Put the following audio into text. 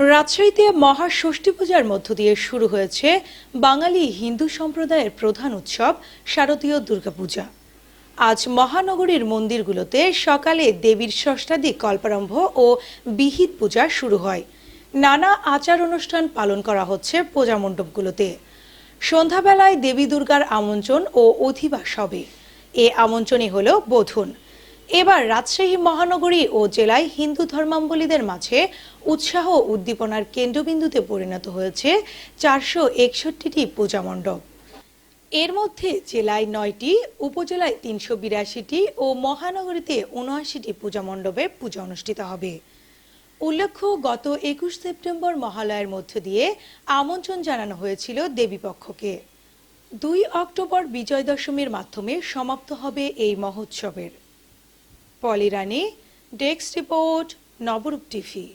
রাজশাহীতে মহাষষ্ঠী পূজার মধ্য দিয়ে শুরু হয়েছে বাঙালি হিন্দু সম্প্রদায়ের প্রধান উৎসব শারদীয় দুর্গাপূজা। আজ মহানগরীর মন্দিরগুলোতে সকালে দেবীর ষষ্ঠাধিক কল্পারম্ভ ও বিহিত পূজা শুরু হয়। নানা আচার অনুষ্ঠান পালন করা হচ্ছে পূজা মণ্ডপগুলোতে। সন্ধ্যাবেলায় দেবী দুর্গার আমন্ত্রণ ও অধিবাস হবে। এ আমন্ত্রণই হল বোধন। এবার রাজশাহী, মহানগরী ও জেলায় হিন্দু ধর্মাবলীদের মাঝে উৎসাহ উদ্দীপনার কেন্দ্রবিন্দুতে পরিণত হয়েছে চারশো একষট্টিটি পূজা মণ্ডপ। এর মধ্যে জেলায় নয়টি, উপজেলায় তিনশো বিরাশিটি ও মহানগরীতে উনআশিটি পূজা মণ্ডপে পূজা অনুষ্ঠিত হবে। উল্লেখ্য, গত একুশ সেপ্টেম্বর মহালয়ের মধ্য দিয়ে আমন্ত্রণ জানানো হয়েছিল দেবীপক্ষকে। দুই অক্টোবর বিজয় দশমীর মাধ্যমে সমাপ্ত হবে এই মহোৎসবের। Polirani desk report Nabarup TV.